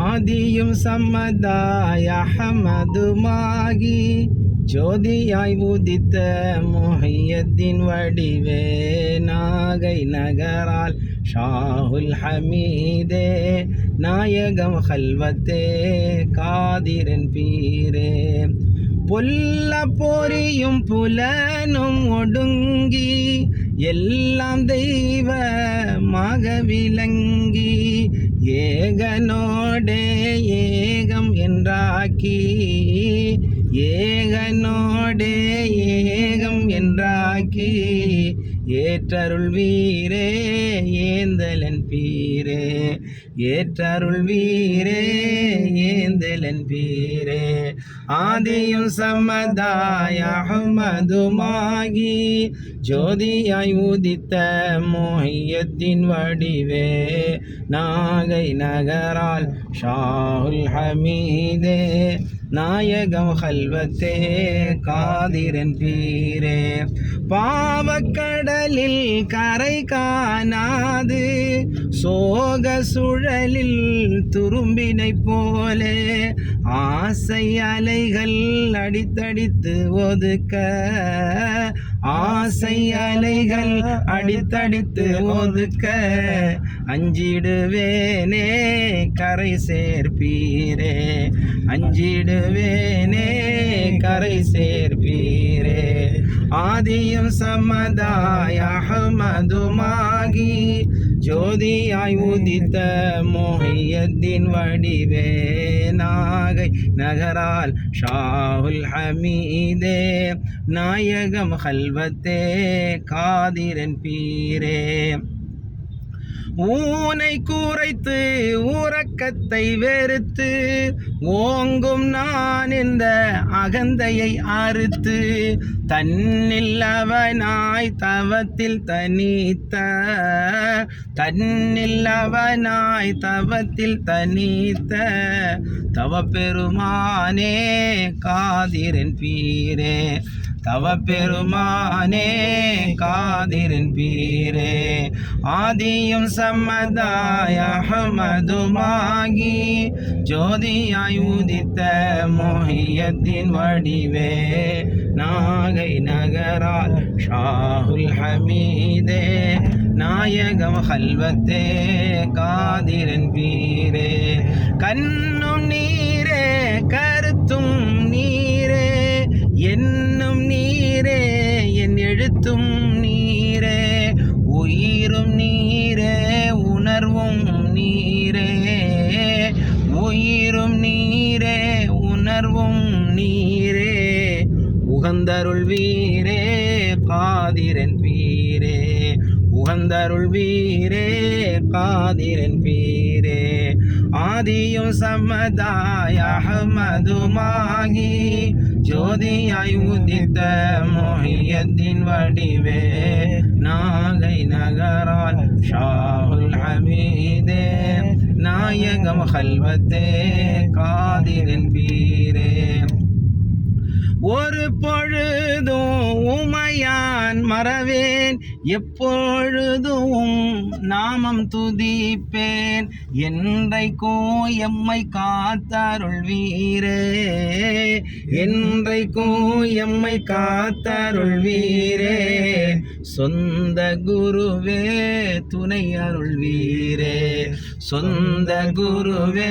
ஆதியும் சம்மதாய அஹமதுமாகி ஜோதியாய் உதித்த முஹையத்தின் வடிவே நாகை நகரால் ஷாஹுல் ஹமீதே நாயகம் ஹல்வத்தே காதிரன் பீரே பொல்ல பொரியும் புலனும் ஒடுங்கி எல்லாம் தெய்வமாக விளங்கி ஏகனோடே ஏகம் என்றாக்கி ஏகனோடே ஏகம் என்றாக்கி ஏற்றருள் வீரே ஏந்தலன் பீரே ஏற்றருள் வீரே ஏந்தலன் பீரே. ஆதியும் சமதாய அகமதுமாகி ஜோதியாய் உதித்த மோஹியத்தின் வடிவே நாகை நகரால் ஷாஹுல் ஹமீதே. நாயகம் ஹல்வத்தே காதிரன் பீரே. பாவக்கடலில் கரை காணாது சோக சுழலில் துரும்பினை போலே. ஆசை அலைகள் அடித்தடித்து ஒதுக்க ஆசை அலைகள் அடித்தடித்து ஒதுக்க அஞ்சிடுவேனே கரை சேர்ப்பீரே. அஞ்சிடுவேனே கரை சேர்ப்பீரே. ஆதியும் சமதாய அகமதுமாகி ஜோதியாய் உதித்த மொஹியத்தின் வடிவே நாகை நகரால் ஷாஹுல் ஹமீதே. நாயகம் ஹல்வத்தே காதிரன் பீரே. ஊனை கூரைத்து உறக்கத்தை வெறுத்து ஓங்கும் நான் இந்த அகந்தையை அறுத்து தன்னில்லவனாய் தவத்தில் தனித்த தன்னில்லவனாய் தவத்தில் தனித்த தவ பெருமானே காதிரன் பீரே தவ பெருமானே காதிரின் பீரே. ஆதியும் சம்மதாய அகமதுமாகி ஜோதியாய் உதித்த மொஹியத்தின் வடிவே. நாகை நகரால் ஷாஹுல் ஹமீதே நாயகம் ஹல்வத்தே காதிரன் பீரே. கண்ணும் நீ உயிரும் நீரே உணர்வும் நீரே. உகந்தருள் வீரே காதிரன் வீரே. உகந்தருள் வீரே காதிரன் வீரே. ஆதியும் சம்மதாய அகமதுமாகி ஜோதியாய் உதித்த மொழியத்தின் வடிவே. நாகை நகரால் ஷாஹுல் ஹமீதே நாயகம் ஹல்வத்தே காதிரன் பீரே. ஒரு பொழுதும் உமையான் மறவேன். எப்பொழுதும் நாமம் துதிப்பேன். என்றைக்கோ எம்மை காத்தருள் வீரே என்றைக்கோ எம்மை காத்தருள் வீரே சொந்த குருவே துணை அருள் வீரே சொந்த குருவே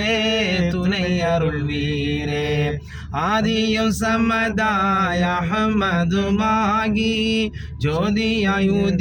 துணை அருள் வீரே ஆதியும் சமதாய அகமதுமாகி ஜோதியாயுதி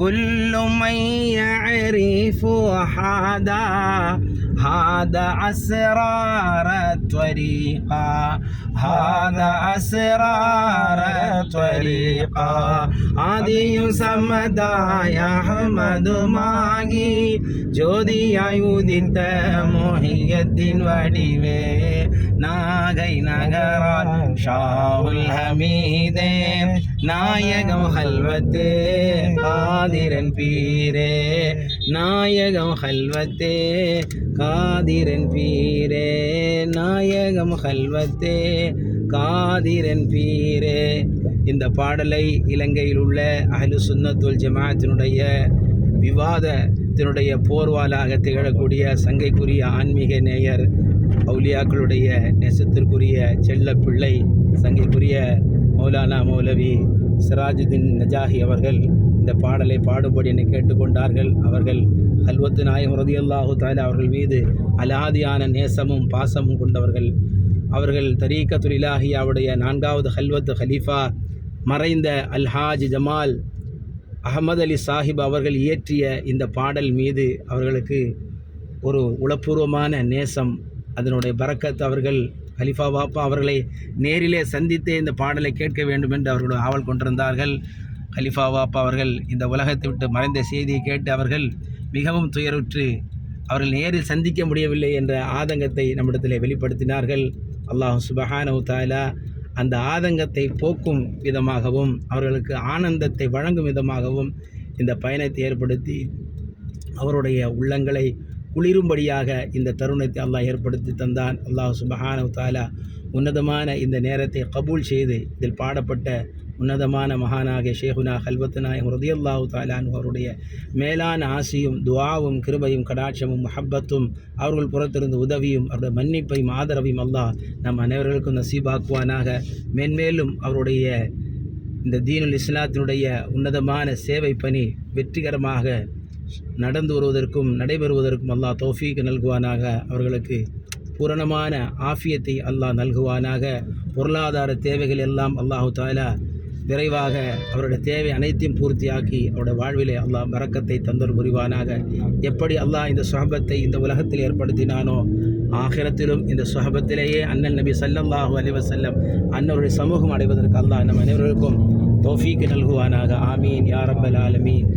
كل من يعرف أحدا هذا أسرار الطريقة هذا أسرار طريقا ആദിയും സമതായ അഹമ്മദുമാകി ജ്യോതിയായുദിത്ത മോഹിയത്തിൻ വടിവേ നാഗൈ നഗറാൻ ഷാവുൽ ഹമീദേ നായകം ഹൽവത്തേ കാതിരൻ പീരേ നായകം ഹൽവത്തേ കാതിരൻ പീരേ നായകം ഹൽവത്തേ காதிரன் பீரே. இந்த பாடலை இலங்கையில் உள்ள அஹ்லு சுன்னத்துல் ஜமாத்தினுடைய விவாதத்தினுடைய போர்வாலாக திகழக்கூடிய சங்கைக்குரிய ஆன்மீக நேயர் அவுலியாக்களுடைய நெசத்திற்குரிய செல்ல பிள்ளை சங்கைக்குரிய மௌலானா மௌலவி சிராஜுதீன் நஜாஹி அவர்கள் இந்த பாடலை பாடும்படி என்னை கேட்டுக்கொண்டார்கள். அவர்கள் ஹல்வத்து நாயம் ரதியல்லாஹு தாலா அவர்கள் மீது அலாதியான நேசமும் பாசமும் கொண்டவர்கள். அவர்கள் தரீக்கத்துல் இலாஹியாவுடைய நான்காவது ஹல்வத் ஹலீஃபா மறைந்த அல்ஹாஜ் ஜமால் அகமது அலி சாஹிப் அவர்கள் இயற்றிய இந்த பாடல் மீது அவர்களுக்கு ஒரு உளப்பூர்வமான நேசம். அதனுடைய பரக்கத் அவர்கள் ஹலிஃபா பாப்பா அவர்களை நேரிலே சந்தித்தே இந்த பாடலை கேட்க வேண்டும் என்று அவர்கள் ஆவல் கொண்டிருந்தார்கள். ஹலிஃபா பாப்பா அவர்கள் இந்த உலகத்தை விட்டு மறைந்த செய்தியை கேட்டு அவர்கள் மிகவும் துயருற்று அவர்கள் நேரில் சந்திக்க முடியவில்லை என்ற ஆதங்கத்தை நம்மிடத்தில் வெளிப்படுத்தினார்கள். அல்லாஹ் சுபஹானவு தாலா அந்த ஆதங்கத்தை போக்கும் விதமாகவும் அவர்களுக்கு ஆனந்தத்தை வழங்கும் விதமாகவும் இந்த பயணத்தை ஏற்படுத்தி அவருடைய உள்ளங்களை குளிரும்படியாக இந்த தருணத்தை அல்லாஹ் ஏற்படுத்தி தந்தான். அல்லாஹ் சுபஹானவு தாலா உன்னதமான இந்த நேரத்தை கபூல் செய்து இதில் பாடப்பட்ட உன்னதமான மகானாக ஷேகுனா ஹல்வத்நாயகம் ரதியல்லாஹு தாலான் அவருடைய மேலான ஆசியும் துவாவும் கிருபையும் கடாட்சமும் மஹப்பத்தும் அவர்கள் புறத்திருந்து உதவியும் அவருடைய மன்னிப்பையும் ஆதரவையும் அல்லாஹ் நம் அனைவர்களுக்கும் நசீபாக்குவானாக. மென்மேலும் அவருடைய இந்த தீனுல் இஸ்லாத்தினுடைய உன்னதமான சேவை பணி வெற்றிகரமாக நடந்து வருவதற்கும் நடைபெறுவதற்கும் அல்லாஹ் தௌஃபீக் நல்குவானாக. அவர்களுக்கு பூரணமான ஆஃபியத்தை அல்லாஹ் நல்குவானாக. பொருளாதார தேவைகள் எல்லாம் அல்லாஹு தாலா விரைவாக அவருடைய தேவை அனைத்தையும் பூர்த்தியாக்கி அவருடைய வாழ்விலே அல்லாஹ் மறக்கத்தை தந்தல் புரிவானாக. எப்படி அல்லாஹ் இந்த சுஹபத்தை இந்த உலகத்தில் ஏற்படுத்தினானோ ஆகிரத்திலும் இந்த சுஹபத்திலேயே அண்ணன் நபி ஸல்லல்லாஹு அலிவசல்லம் அன்னருடைய சமூகம் அடைவதற்கு அல்லாஹ் நம் அனைவருக்கும் தோஃபீக்கு நல்குவானாக. ஆமீன். யாரப்பல் ஆலமீன்.